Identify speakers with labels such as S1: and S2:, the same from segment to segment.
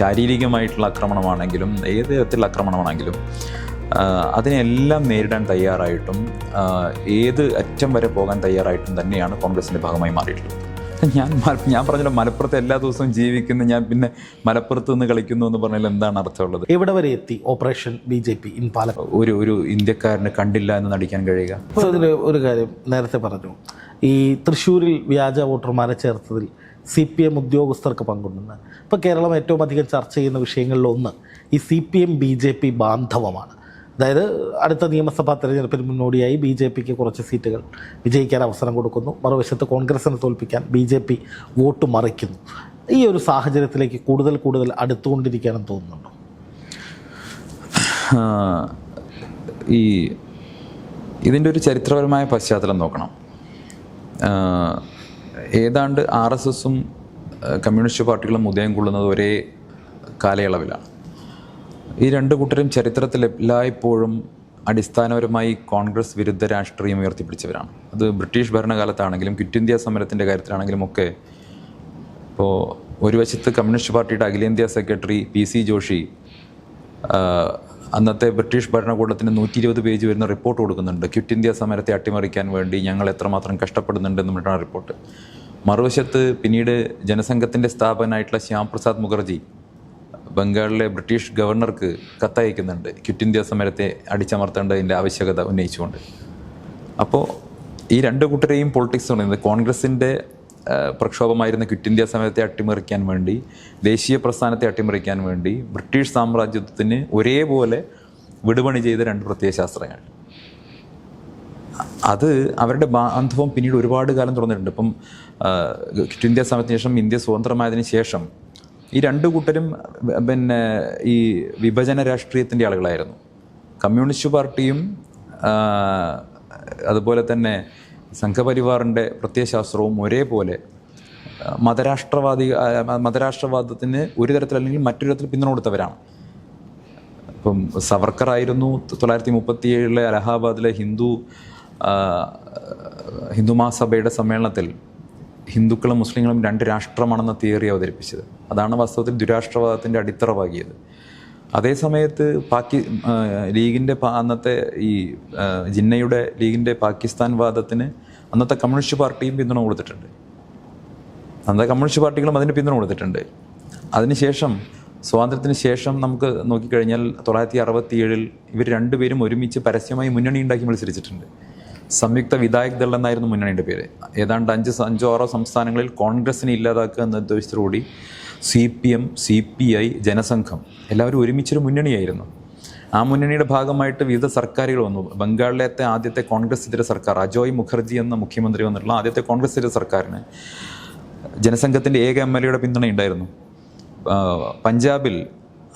S1: ശാരീരികമായിട്ടുള്ള ആക്രമണമാണെങ്കിലും ഏത് തരത്തിലുള്ള ആക്രമണമാണെങ്കിലും അതിനെല്ലാം നേരിടാൻ തയ്യാറായിട്ടും ഏത് അറ്റം വരെ പോകാൻ തയ്യാറായിട്ടും തന്നെയാണ് കോൺഗ്രസിന്റെ ഭാഗമായി മാറിയിട്ടുള്ളത്. ഞാൻ ഞാൻ പറഞ്ഞല്ലോ മലപ്പുറത്ത് എല്ലാ ദിവസവും ജീവിക്കുന്ന ഞാൻ പിന്നെ മലപ്പുറത്ത് നിന്ന് കളിക്കുന്നു എന്ന് പറഞ്ഞാൽ എന്താണ് അർത്ഥമുള്ളത്?
S2: എവിടെ വരെ എത്തി operation B J P in Pala
S1: ഒരു ഒരു ഇന്ത്യക്കാരനെ കണ്ടില്ല എന്ന് നടിക്കാൻ കഴിയുക?
S2: ഒരു കാര്യം നേരത്തെ പറഞ്ഞു. ഈ തൃശ്ശൂരിൽ വ്യാജ വോട്ടർമാരെ ചേർത്തതിൽ സി പി എം ഉദ്യോഗസ്ഥർക്ക് പങ്കുണ്ടെന്ന്. ഇപ്പോൾ കേരളം ഏറ്റവും അധികം ചർച്ച ചെയ്യുന്ന വിഷയങ്ങളിലൊന്ന് ഈ C P M B J P ബാന്ധവമാണ്. അതായത് അടുത്ത നിയമസഭാ തെരഞ്ഞെടുപ്പിന് മുന്നോടിയായി ബി ജെ പിക്ക് കുറച്ച് സീറ്റുകൾ വിജയിക്കാൻ അവസരം കൊടുക്കുന്നു. മറുവശത്ത് കോൺഗ്രസിനെ തോൽപ്പിക്കാൻ ബി ജെ പി വോട്ട് മറിക്കുന്നു. ഈ ഒരു സാഹചര്യത്തിലേക്ക് കൂടുതൽ കൂടുതൽ അടുത്തുകൊണ്ടിരിക്കാനും തോന്നുന്നുണ്ടോ?
S1: ഈ ഇതിന്റെ ഒരു ചരിത്രപരമായ പശ്ചാത്തലം നോക്കണം. ഏതാണ്ട് ആർ എസ് എസും കമ്മ്യൂണിസ്റ്റ് പാർട്ടികളും ഉദയം കൊള്ളുന്നത് ഒരേ കാലയളവിലാണ്. ഈ രണ്ട് കൂട്ടരും ചരിത്രത്തിൽ എല്ലായ്പ്പോഴും അടിസ്ഥാനപരമായി കോൺഗ്രസ് വിരുദ്ധ രാഷ്ട്രീയം ഉയർത്തിപ്പിടിച്ചവരാണ്. അത് ബ്രിട്ടീഷ് ഭരണകാലത്താണെങ്കിലും ക്വിറ്റ് ഇന്ത്യ സമരത്തിന്റെ കാര്യത്തിലാണെങ്കിലും ഒക്കെ ഇപ്പോൾ ഒരു വശത്ത് കമ്മ്യൂണിസ്റ്റ് പാർട്ടിയുടെ അഖിലേന്ത്യാ സെക്രട്ടറി പി സി ജോഷി അന്നത്തെ ബ്രിട്ടീഷ് ഭരണകൂടത്തിന് നൂറ്റി ഇരുപത് പേജ് വരുന്ന റിപ്പോർട്ട് കൊടുക്കുന്നുണ്ട്. ക്വിറ്റ് ഇന്ത്യ സമരത്തെ അട്ടിമറിക്കാൻ വേണ്ടി ഞങ്ങൾ എത്രമാത്രം കഷ്ടപ്പെടുന്നുണ്ടെന്നുള്ളതാണ് റിപ്പോർട്ട്. മറുവശത്ത് പിന്നീട് ജനസംഘത്തിന്റെ സ്ഥാപകനായിട്ടുള്ള ശ്യാം പ്രസാദ് മുഖർജി ബംഗാളിലെ ബ്രിട്ടീഷ് ഗവർണർക്ക് കത്തയക്കുന്നുണ്ട്. ക്വിറ്റ് ഇന്ത്യ സമരത്തെ അടിച്ചമർത്തേണ്ടതിന്റെ ആവശ്യകത ഉന്നയിച്ചുകൊണ്ട്. അപ്പോൾ ഈ രണ്ട് കൂട്ടരെയും പൊളിറ്റിക്സ് പറയുന്നത് കോൺഗ്രസിന്റെ പ്രക്ഷോഭമായിരുന്ന ക്വിറ്റ് ഇന്ത്യ സമരത്തെ അട്ടിമറിക്കാൻ വേണ്ടി ദേശീയ പ്രസ്ഥാനത്തെ അട്ടിമറിക്കാൻ വേണ്ടി ബ്രിട്ടീഷ് സാമ്രാജ്യത്വത്തിന് ഒരേപോലെ വിടുപണി ചെയ്ത രണ്ട് പ്രത്യയശാസ്ത്രങ്ങൾ അത് അവരുടെ ബാന്ധവം പിന്നീട് ഒരുപാട് കാലം തുറന്നിട്ടുണ്ട് ഇപ്പം ക്വിറ്റ് ഇന്ത്യ സമരത്തിന് ശേഷം ഇന്ത്യ സ്വതന്ത്രമായതിനു ശേഷം ഈ രണ്ട് കൂട്ടരും പിന്നെ ഈ വിഭജന രാഷ്ട്രീയത്തിന്റെ ആളുകളായിരുന്നു. കമ്മ്യൂണിസ്റ്റ് പാർട്ടിയും അതുപോലെ തന്നെ സംഘപരിവാറിന്റെ പ്രത്യയശാസ്ത്രവും ഒരേപോലെ മതരാഷ്ട്രവാദി മതരാഷ്ട്രവാദത്തിന് ഒരു തരത്തിലല്ലെങ്കിൽ മറ്റൊരു തരത്തിൽ പിന്തുണ കൊടുത്തവരാണ്. ഇപ്പം സവർക്കർ ആയിരുന്നു തൊള്ളായിരത്തി മുപ്പത്തി ഏഴിലെ അലഹാബാദിലെ ഹിന്ദു ഹിന്ദു മഹാസഭയുടെ സമ്മേളനത്തിൽ ഹിന്ദുക്കളും മുസ്ലിങ്ങളും രണ്ട് രാഷ്ട്രമാണെന്ന തിയറി അവതരിപ്പിച്ചത്. അതാണ് വാസ്തവത്തിൽ ദുരാഷ്ട്രവാദത്തിന്റെ അടിത്തറ പാകിയത് അതേ സമയത്ത് പാക്കി ലീഗിന്റെ അന്നത്തെ ഈ ജിന്നയുടെ ലീഗിന്റെ പാകിസ്ഥാൻ വാദത്തിന് അന്നത്തെ കമ്മ്യൂണിസ്റ്റ് പാർട്ടിയും പിന്തുണ കൊടുത്തിട്ടുണ്ട്. അന്നത്തെ കമ്മ്യൂണിസ്റ്റ് പാർട്ടികളും അതിന് പിന്തുണ കൊടുത്തിട്ടുണ്ട്. അതിനുശേഷം സ്വാതന്ത്ര്യത്തിന് ശേഷം നമുക്ക് നോക്കിക്കഴിഞ്ഞാൽ തൊള്ളായിരത്തി അറുപത്തി ഏഴിൽ ഇവർ രണ്ടുപേരും ഒരുമിച്ച് പരസ്യമായി മുന്നണി ഉണ്ടാക്കി മത്സരിച്ചിട്ടുണ്ട്. സംയുക്ത വിധായക് ദൾ എന്നായിരുന്നു മുന്നണിയുടെ പേര്. ഏതാണ്ട് അഞ്ച് അഞ്ചോ ആറോ സംസ്ഥാനങ്ങളിൽ കോൺഗ്രസിനെ ഇല്ലാതാക്കുക എന്ന ഉദ്ദേശത്തോടുകൂടി C P M C P I ജനസംഘം എല്ലാവരും ഒരുമിച്ചൊരു മുന്നണിയായിരുന്നു. ആ മുന്നണിയുടെ ഭാഗമായിട്ട് വിവിധ സർക്കാരുകൾ വന്നു. ബംഗാളിലത്തെ ആദ്യത്തെ കോൺഗ്രസ് ഇതര സർക്കാർ അജോയ് മുഖർജി എന്ന മുഖ്യമന്ത്രി വന്നിട്ടുള്ള ആദ്യത്തെ കോൺഗ്രസ് ഇതര സർക്കാരിന് ജനസംഘത്തിന്റെ ഏക എം എൽ എയുടെ പിന്തുണയുണ്ടായിരുന്നു പഞ്ചാബിൽ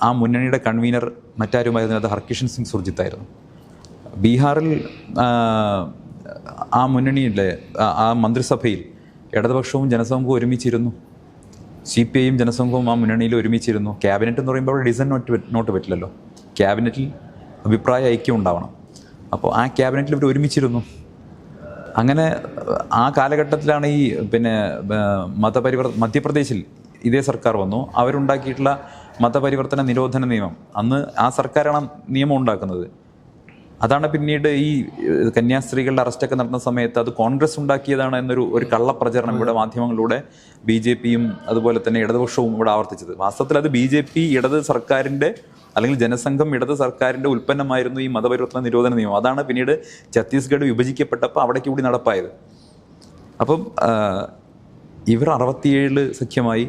S1: ആ മുന്നണിയുടെ കൺവീനർ മറ്റാരുമായിരുന്നു? അത് ഹർകിഷൻ സിംഗ് സുർജിത്തായിരുന്നു. ബീഹാറിൽ ആ, മുന്നണിയിലെ ആ- മന്ത്രിസഭയിൽ ഇടതുപക്ഷവും ജനസംഘവും ഒരുമിച്ചിരുന്നു. സി പി ഐയും ജനസംഘവും ആ മുന്നണിയിൽ ഒരുമിച്ചിരുന്നു. ക്യാബിനറ്റ് എന്ന് പറയുമ്പോൾ ഡിസൈൻ നോട്ട് നോട്ട് പറ്റില്ലല്ലോ. ക്യാബിനറ്റിൽ അഭിപ്രായ ഐക്യം ഉണ്ടാവണം. അപ്പോൾ ആ ക്യാബിനറ്റിൽ ഇവർ ഒരുമിച്ചിരുന്നു. അങ്ങനെ ആ കാലഘട്ടത്തിലാണ് ഈ പിന്നെ മതപരിവർ മധ്യപ്രദേശിൽ ഇതേ സർക്കാർ വന്നു. അവരുണ്ടാക്കിയിട്ടുള്ള മതപരിവർത്തന നിരോധന നിയമം. അന്ന് ആ സർക്കാരാണ് നിയമം ഉണ്ടാക്കുന്നത്. അതാണ് പിന്നീട് ഈ കന്യാസ്ത്രീകളുടെ അറസ്റ്റൊക്കെ നടന്ന സമയത്ത് അത് കോൺഗ്രസ് ഉണ്ടാക്കിയതാണ് എന്നൊരു ഒരു കള്ളപ്രചരണം ഇവിടെ മാധ്യമങ്ങളിലൂടെ ബി ജെ പിയും അതുപോലെ തന്നെ ഇടതുപക്ഷവും ഇവിടെ ആവർത്തിച്ചത്. വാസ്തവത്തിൽ അത് ബി ജെ പി ഇടത് സർക്കാരിന്റെ അല്ലെങ്കിൽ ജനസംഘം ഇടത് സർക്കാരിന്റെ ഉൽപ്പന്നമായിരുന്നു ഈ മതപരിവർത്തന നിരോധന നിയമം. അതാണ് പിന്നീട് ഛത്തീസ്ഗഡ് വിഭജിക്കപ്പെട്ടപ്പോൾ അവിടേക്ക് കൂടി നടപ്പായത്. അപ്പം ഇവർ അറുപത്തിയേഴ് സഖ്യമായി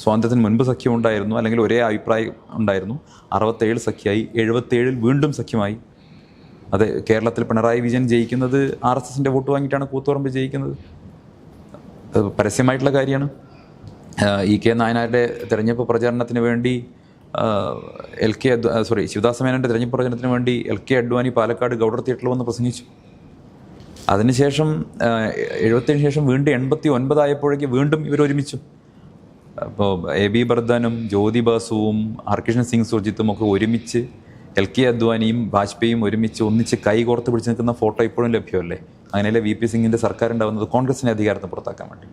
S1: സ്വാതന്ത്ര്യത്തിന് മുൻപ് സഖ്യം ഉണ്ടായിരുന്നു അല്ലെങ്കിൽ ഒരേ അഭിപ്രായം ഉണ്ടായിരുന്നു. അറുപത്തേഴ് സഖ്യമായി എഴുപത്തേഴിൽ വീണ്ടും സഖ്യമായി. അതെ കേരളത്തിൽ പിണറായി വിജയൻ ജയിക്കുന്നത് ആർ എസ് എസിന്റെ വോട്ട് വാങ്ങിയിട്ടാണ് കൂത്തുപറമ്പ് ജയിക്കുന്നത്. പരസ്യമായിട്ടുള്ള കാര്യമാണ്. ഇ കെ നായനാരുടെ തെരഞ്ഞെടുപ്പ് പ്രചാരണത്തിന് വേണ്ടി എൽ കെ സോറി ശിവദാസ മേനോന്റെ തെരഞ്ഞെടുപ്പ് പ്രചരണത്തിന് വേണ്ടി എൽ കെ അഡ്വാനി പാലക്കാട് ഗൗഡർ തിയേറ്ററിൽ വന്ന് പ്രസംഗിച്ചു. അതിനുശേഷം എഴുപത്തിയേഴിന് ശേഷം വീണ്ടും എൺപത്തി ഒൻപതായപ്പോഴേക്ക് വീണ്ടും ഇവർ ഒരുമിച്ചു. അപ്പോൾ എ ബി ബർദാനും ജ്യോതി ബാസുവും ഹർകിഷൻ സിംഗ് സുർജിത്തും ഒക്കെ ഒരുമിച്ച് എൽ കെ അദ്വാനിയും വാജ്പേയിയും ഒരുമിച്ച് ഒന്നിച്ച് കൈ കോർത്ത് പിടിച്ച് നിൽക്കുന്ന ഫോട്ടോ ഇപ്പോഴും ലഭ്യമല്ലേ? അങ്ങനെയല്ലേ വി പി സിംഗിന്റെ സർക്കാർ ഉണ്ടാവുന്നത് കോൺഗ്രസിനെ അധികാരത്തിന് പുറത്താക്കാൻ വേണ്ടി.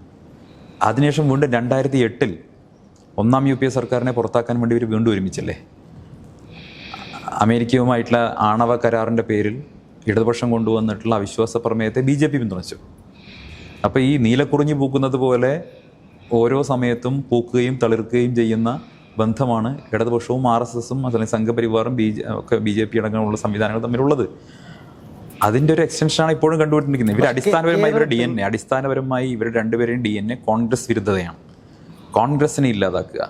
S1: അതിനുശേഷം വീണ്ടും രണ്ടായിരത്തി എട്ടിൽ ഒന്നാം യു പി എ സർക്കാരിനെ പുറത്താക്കാൻ വേണ്ടി ഇവർ വീണ്ടും ഒരുമിച്ചല്ലേ? അമേരിക്കയുമായിട്ടുള്ള ആണവ കരാറിന്റെ പേരിൽ ഇടതുപക്ഷം കൊണ്ടുവന്നിട്ടുള്ള അവിശ്വാസ പ്രമേയത്തെ ബി ജെ പി പിന്തുണച്ചു. അപ്പോൾ ഈ നീലക്കുറിഞ്ഞി പൂക്കുന്നത് പോലെ ഓരോ സമയത്തും പൂക്കുകയും തളിർക്കുകയും ചെയ്യുന്ന ബന്ധമാണ്. ഇടതുപക്ഷവും ആർ എസ് എസും അല്ലെങ്കിൽ സംഘപരിവാറും ബി ജെ ഒക്കെ ബി ജെ പി അടക്കമുള്ള സംവിധാനങ്ങൾ തമ്മിലുള്ളത്. അതിന്റെ ഒരു എക്സ്റ്റൻഷനാണ് ഇപ്പോഴും കണ്ടുകൊണ്ടിരിക്കുന്നത് ഇവർ അടിസ്ഥാനപരമായി ഇവരുടെ ഡി എൻ എ അടിസ്ഥാനപരമായി ഇവരുടെ രണ്ടുപേരെയും ഡി എൻ എ കോൺഗ്രസ് വിരുദ്ധതയാണ് കോൺഗ്രസിനെ ഇല്ലാതാക്കുക.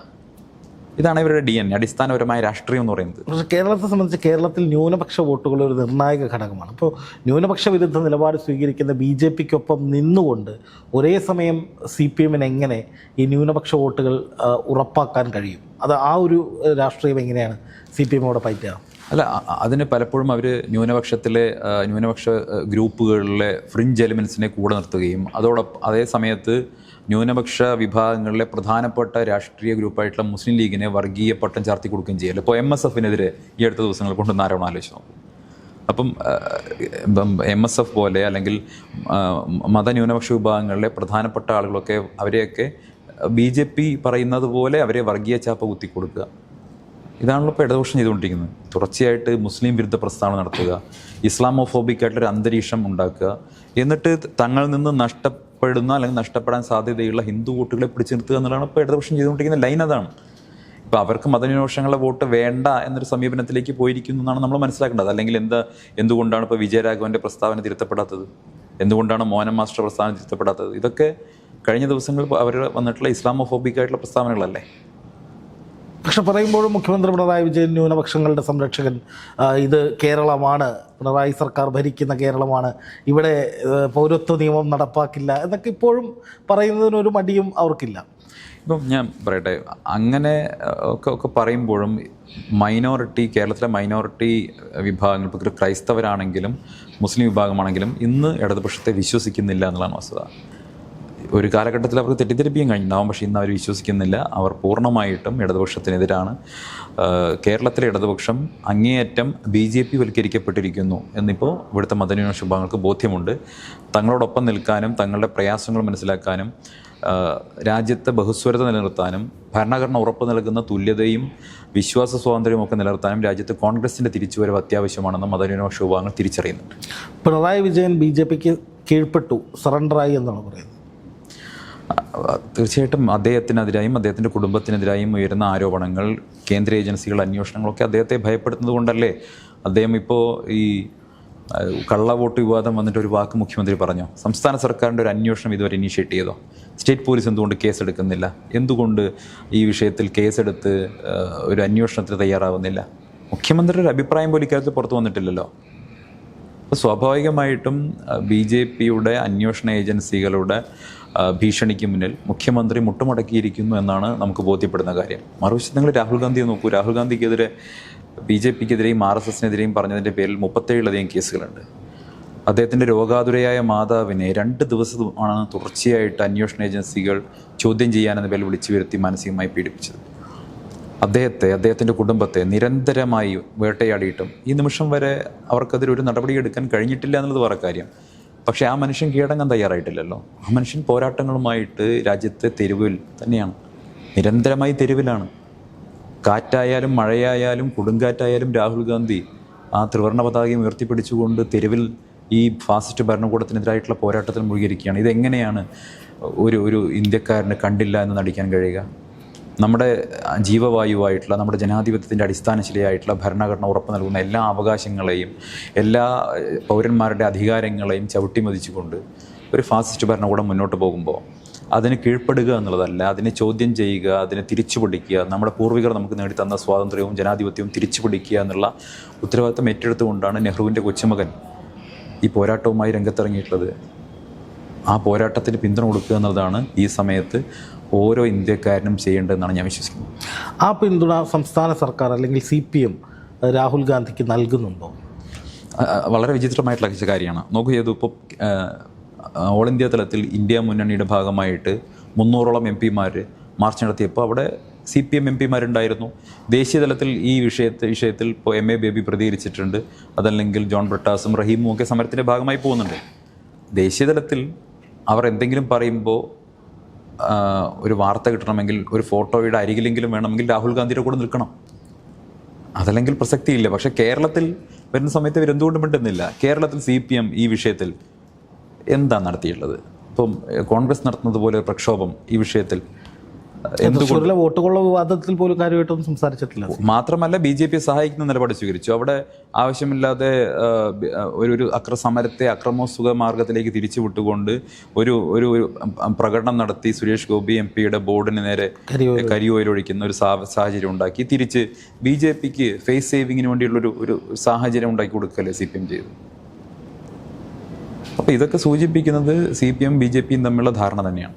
S1: ഇതാണ് ഇവരുടെ ഡി എൻ എ അടിസ്ഥാനപരമായ രാഷ്ട്രീയം എന്ന് പറയുന്നത്.
S2: പക്ഷേ കേരളത്തെ സംബന്ധിച്ച് കേരളത്തിൽ ന്യൂനപക്ഷ വോട്ടുകൾ ഒരു നിർണായക ഘടകമാണ്. അപ്പോൾ ന്യൂനപക്ഷ വിരുദ്ധ നിലപാട് സ്വീകരിക്കുന്ന ബി ജെ പിക്കൊപ്പം നിന്നുകൊണ്ട് ഒരേ സമയം സി പി എമ്മിന് എങ്ങനെ ഈ ന്യൂനപക്ഷ വോട്ടുകൾ ഉറപ്പാക്കാൻ കഴിയും? അത് ആ ഒരു രാഷ്ട്രീയം എങ്ങനെയാണ് സി പി എമ്മോടെ പറ്റുക
S1: അല്ല അതിന് പലപ്പോഴും അവർ ന്യൂനപക്ഷത്തിലെ ന്യൂനപക്ഷ ഗ്രൂപ്പുകളിലെ ഫ്രിഞ്ച് എലിമെൻസിനെ കൂടെ നിർത്തുകയും അതോടൊപ്പം അതേ സമയത്ത് ന്യൂനപക്ഷ വിഭാഗങ്ങളിലെ പ്രധാനപ്പെട്ട രാഷ്ട്രീയ ഗ്രൂപ്പായിട്ടുള്ള മുസ്ലിം ലീഗിനെ വർഗീയ പട്ടം ചാർത്തി കൊടുക്കുകയും ചെയ്യല്ലോ? ഇപ്പോൾ എം എസ് എഫിനെതിരെ ഈ അടുത്ത ദിവസങ്ങൾ കൊണ്ടുവന്ന ആരോണം ആലോചിച്ച് നോക്കും. അപ്പം എം എസ് എഫ് പോലെ അല്ലെങ്കിൽ മത മതന്യൂനപക്ഷ വിഭാഗങ്ങളിലെ പ്രധാനപ്പെട്ട ആളുകളൊക്കെ അവരെയൊക്കെ ബി ജെ പി പറയുന്നത് പോലെ അവരെ വർഗീയ ചാപ്പ കുത്തി കൊടുക്കുക. ഇതാണല്ലോ ഇപ്പോൾ ഇടതുപക്ഷം ചെയ്തുകൊണ്ടിരിക്കുന്നത്. തുടർച്ചയായിട്ട് മുസ്ലിം വിരുദ്ധ പ്രസ്ഥാനം നടത്തുക ഇസ്ലാമോഫോബിക് ആയിട്ടൊരു അന്തരീക്ഷം ഉണ്ടാക്കുക എന്നിട്ട് തങ്ങളിൽ നിന്ന് നഷ്ടപ്പെടുന്ന അല്ലെങ്കിൽ നഷ്ടപ്പെടാൻ സാധ്യതയുള്ള ഹിന്ദു വോട്ടുകളെ പിടിച്ചു നിർത്തുക എന്നുള്ളതാണ് ഇപ്പോൾ ഇടതുപക്ഷം ചെയ്തുകൊണ്ടിരിക്കുന്ന ലൈൻ അതാണ്. ഇപ്പോൾ അവർക്ക് മതന്യൂനപക്ഷങ്ങളുടെ വോട്ട് വേണ്ട എന്നൊരു സമീപനത്തിലേക്ക് പോയിരിക്കുന്നു എന്നാണ് നമ്മൾ മനസ്സിലാക്കേണ്ടത്. അല്ലെങ്കിൽ എന്താ എന്തുകൊണ്ടാണ് ഇപ്പോൾ വിജയരാഘവന്റെ പ്രസ്താവന തിരുത്തപ്പെടാത്തത്? എന്തുകൊണ്ടാണ് മോഹൻ മാസ്റ്റർ പ്രസ്താവന തിരുത്തപ്പെടാത്തത്? ഇതൊക്കെ കഴിഞ്ഞ ദിവസങ്ങളിൽ അവർ വന്നിട്ടുള്ള ഇസ്ലാമോഫോബിക് ആയിട്ടുള്ള പ്രസ്താവനകളല്ലേ?
S2: പക്ഷെ പറയുമ്പോഴും മുഖ്യമന്ത്രി പിണറായി വിജയൻ ന്യൂനപക്ഷങ്ങളുടെ സംരക്ഷകൻ ഇത് കേരളമാണ്. പിണറായി സർക്കാർ ഭരിക്കുന്ന കേരളമാണ്. ഇവിടെ പൗരത്വ നിയമം നടപ്പാക്കില്ല എന്നൊക്കെ ഇപ്പോഴും പറയുന്നതിനൊരു മടിയും അവർക്കില്ല.
S1: ഇപ്പം ഞാൻ പറയട്ടെ അങ്ങനെ ഒക്കെ ഒക്കെ പറയുമ്പോഴും മൈനോറിറ്റി കേരളത്തിലെ മൈനോറിറ്റി വിഭാഗങ്ങൾ ഇപ്പോൾ ക്രൈസ്തവരാണെങ്കിലും മുസ്ലിം വിഭാഗമാണെങ്കിലും ഇന്ന് ഇടതുപക്ഷത്തെ വിശ്വസിക്കുന്നില്ല എന്നുള്ളതാണ് വസ്തുത. ഒരു കാലഘട്ടത്തിൽ അവർക്ക് തെറ്റിദ്ധരിപ്പിക്കാൻ കഴിഞ്ഞിട്ടുണ്ടാവും. പക്ഷേ ഇന്ന് അവർ വിശ്വസിക്കുന്നില്ല. അവർ പൂർണമായിട്ടും ഇടതുപക്ഷത്തിനെതിരാണ്. കേരളത്തിലെ ഇടതുപക്ഷം അങ്ങേയറ്റം ബി ജെ പി വൽക്കരിക്കപ്പെട്ടിരിക്കുന്നു എന്നിപ്പോൾ ഇവിടുത്തെ മതന്യൂനപക്ഷ വിഭാഗങ്ങൾക്ക് ബോധ്യമുണ്ട്. തങ്ങളോടൊപ്പം നിൽക്കാനും തങ്ങളുടെ പ്രയാസങ്ങൾ മനസ്സിലാക്കാനും രാജ്യത്തെ ബഹുസ്വരത നിലനിർത്താനും ഭരണഘടന ഉറപ്പ് നൽകുന്ന തുല്യതയും വിശ്വാസ സ്വാതന്ത്ര്യവും ഒക്കെ നിലനിർത്താനും രാജ്യത്ത് കോൺഗ്രസിന്റെ തിരിച്ചുവരവ് അത്യാവശ്യമാണെന്ന് മതന്യൂനപക്ഷ വിഭാഗങ്ങൾ തിരിച്ചറിയുന്നുണ്ട്.
S2: പിണറായി വിജയൻ ബി ജെ പിക്ക് കീഴ്പ്പെട്ടു സറണ്ടറായി എന്നാണ് പറയുന്നത്.
S1: തീർച്ചയായിട്ടും അദ്ദേഹത്തിനെതിരായും അദ്ദേഹത്തിന്റെ കുടുംബത്തിനെതിരായും ഉയരുന്ന ആരോപണങ്ങൾ കേന്ദ്ര ഏജൻസികൾ അന്വേഷണങ്ങളൊക്കെ അദ്ദേഹത്തെ ഭയപ്പെടുത്തുന്നത് കൊണ്ടല്ലേ അദ്ദേഹം ഇപ്പോൾ ഈ കള്ളവോട്ട് വിവാദം വന്നിട്ട് ഒരു വാക്ക് മുഖ്യമന്ത്രി പറഞ്ഞു? സംസ്ഥാന സർക്കാരിന്റെ ഒരു അന്വേഷണം ഇതുവരെ ഇനീഷ്യേറ്റ് ചെയ്തോ? സ്റ്റേറ്റ് പോലീസ് എന്തുകൊണ്ട് കേസെടുക്കുന്നില്ല? എന്തുകൊണ്ട് ഈ വിഷയത്തിൽ കേസെടുത്ത് ഒരു അന്വേഷണത്തിന് തയ്യാറാവുന്നില്ല? മുഖ്യമന്ത്രിയുടെ അഭിപ്രായം പോലും ഇക്കാര്യത്തിൽ പുറത്തു വന്നിട്ടില്ലല്ലോ. അപ്പോൾ സ്വാഭാവികമായിട്ടും ബി ജെ പിയുടെ അന്വേഷണ ഏജൻസികളുടെ ഭീഷണിക്ക് മുന്നിൽ മുഖ്യമന്ത്രി മുട്ടുമടക്കിയിരിക്കുന്നു എന്നാണ് നമുക്ക് ബോധ്യപ്പെടുന്ന കാര്യം. മറുവശത്ത് നിങ്ങൾ രാഹുൽ ഗാന്ധിയെ നോക്കൂ. രാഹുൽ ഗാന്ധിക്കെതിരെ ബി ജെ പിക്കെതിരെയും ആർ എസ് എസിനെതിരെയും പറഞ്ഞതിന്റെ പേരിൽ മുപ്പത്തേഴിലധികം കേസുകളുണ്ട്. അദ്ദേഹത്തിന്റെ രോഗാതുരയായ മാതാവിനെ രണ്ട് ദിവസമാണ് തുടർച്ചയായിട്ട് അന്വേഷണ ഏജൻസികൾ ചോദ്യം ചെയ്യാനെന്ന പേരിൽ വിളിച്ചു വരുത്തി മാനസികമായി പീഡിപ്പിച്ചത്. അദ്ദേഹത്തെ അദ്ദേഹത്തിന്റെ കുടുംബത്തെ നിരന്തരമായി വേട്ടയാടിയിട്ടും ഈ നിമിഷം വരെ അവർക്കെതിരെ ഒരു നടപടിയെടുക്കാൻ കഴിഞ്ഞിട്ടില്ല എന്നുള്ളത് വേറെ കാര്യം. പക്ഷേ ആ മനുഷ്യൻ കീഴടങ്ങാൻ തയ്യാറായിട്ടില്ലല്ലോ. ആ മനുഷ്യൻ പോരാട്ടങ്ങളുമായിട്ട് രാജ്യത്തെ തെരുവിൽ തന്നെയാണ്. നിരന്തരമായി തെരുവിലാണ്. കാറ്റായാലും മഴയായാലും കൊടുങ്കാറ്റായാലും രാഹുൽ ഗാന്ധി ആ ത്രിവർണ പതാകയും ഉയർത്തിപ്പിടിച്ചുകൊണ്ട് തെരുവിൽ ഈ ഫാസിസ്റ്റ് ഭരണകൂടത്തിനെതിരായിട്ടുള്ള പോരാട്ടത്തിൽ മുഴുകിയിരിക്കുകയാണ്. ഇതെങ്ങനെയാണ് ഒരു ഒരു ഇന്ത്യക്കാരന് കണ്ടില്ല എന്ന് നടിക്കാൻ കഴിയുക? നമ്മുടെ ജീവവായുവായിട്ടുള്ള നമ്മുടെ ജനാധിപത്യത്തിന്റെ അടിസ്ഥാന ശിലയായിട്ടുള്ള ഭരണഘടന ഉറപ്പ് നൽകുന്ന എല്ലാ അവകാശങ്ങളെയും എല്ലാ പൗരന്മാരുടെ അധികാരങ്ങളെയും ചവിട്ടിമതിച്ചുകൊണ്ട് ഒരു ഫാസിസ്റ്റ് ഭരണകൂടം മുന്നോട്ട് പോകുമ്പോൾ അതിന് കീഴ്പ്പെടുക എന്നുള്ളതല്ല അതിനെ ചോദ്യം ചെയ്യുക അതിനെ തിരിച്ചു പിടിക്കുക നമ്മുടെ പൂർവികർ നമുക്ക് നേടിത്തന്ന സ്വാതന്ത്ര്യവും ജനാധിപത്യവും തിരിച്ചു പിടിക്കുക എന്നുള്ള ഉത്തരവാദിത്തം ഏറ്റെടുത്തുകൊണ്ടാണ് നെഹ്റുവിന്റെ കൊച്ചുമകൻ ഈ പോരാട്ടവുമായി രംഗത്തിറങ്ങിയിട്ടുള്ളത്. ആ പോരാട്ടത്തിന് പിന്തുണ കൊടുക്കുക എന്നുള്ളതാണ് ഈ സമയത്ത് ഓരോ ഇന്ത്യക്കാരനും ചെയ്യേണ്ടതെന്നാണ് ഞാൻ വിശ്വസിക്കുന്നത്.
S2: ആ പിന്തുണ സംസ്ഥാന സർക്കാർ അല്ലെങ്കിൽ സി പി എം രാഹുൽ ഗാന്ധിക്ക് നൽകുന്നുണ്ടോ?
S1: വളരെ വിചിത്രമായിട്ടുള്ള കാര്യമാണ്. നോക്കൂ ചെയ്തു ഇപ്പോൾ ഓൾ ഇന്ത്യ തലത്തിൽ ഇന്ത്യ മുന്നണിയുടെ ഭാഗമായിട്ട് മുന്നൂറോളം എം പിമാർ മാർച്ച് നടത്തിയപ്പോൾ അവിടെ സി പി എം എം പിമാരുണ്ടായിരുന്നു. ദേശീയ തലത്തിൽ ഈ വിഷയത്തെ വിഷയത്തിൽ ഇപ്പോൾ എം എ ബേബി പ്രതികരിച്ചിട്ടുണ്ട്. അതല്ലെങ്കിൽ ജോൺ ബ്രിട്ടാസും റഹീമും ഒക്കെ സമരത്തിന്റെ ഭാഗമായി പോകുന്നുണ്ട്. ദേശീയ തലത്തിൽ അവർ എന്തെങ്കിലും പറയുമ്പോൾ ഒരു വാർത്ത കിട്ടണമെങ്കിൽ ഒരു ഫോട്ടോയുടെ അരികിലെങ്കിലും വേണമെങ്കിൽ രാഹുൽ ഗാന്ധിയുടെ കൂടെ നിൽക്കണം. അതല്ലെങ്കിൽ പ്രസക്തിയില്ല. പക്ഷേ കേരളത്തിൽ വരുന്ന സമയത്ത് ഇവരെന്തുകൊണ്ടും മിണ്ടുന്നില്ല. കേരളത്തിൽ സി പി എം ഈ വിഷയത്തിൽ എന്താ നടത്തിയിട്ടുള്ളത്? ഇപ്പം കോൺഗ്രസ് നടത്തുന്നത് പോലെ പ്രക്ഷോഭം ഈ വിഷയത്തിൽ
S2: തൃശ്ശൂരിലെ വോട്ടുകൊള്ള വിവാദത്തിൽ പോലും കാര്യമായിട്ടൊന്നും സംസാരിച്ചിട്ടില്ല.
S1: മാത്രമല്ല ബി ജെ പി സഹായിക്കുന്ന നിലപാട് സ്വീകരിച്ചു. അവിടെ ആവശ്യമില്ലാതെ ഒരു ഒരു അക്രസമരത്തെ അക്രമോസുഖ മാർഗത്തിലേക്ക് തിരിച്ചു വിട്ടുകൊണ്ട് ഒരു ഒരു പ്രകടനം നടത്തി സുരേഷ് ഗോപി എം പിയുടെ ബോർഡിന് നേരെ
S2: കരിയോയിൽ
S1: ഒരു സാഹചര്യം ഉണ്ടാക്കി. തിരിച്ച് ബി ജെ പിക്ക് ഫേസ് സേവിങ്ങിന് വേണ്ടിയുള്ള ഒരു ഒരു സാഹചര്യം ഉണ്ടാക്കി കൊടുക്കല്ലേ സി പി എം ചെയ്തു അപ്പോൾ ഇതൊക്കെ സൂചിപ്പിക്കുന്നത് C P M B J പിയും തമ്മിലുള്ള ധാരണ തന്നെയാണ്.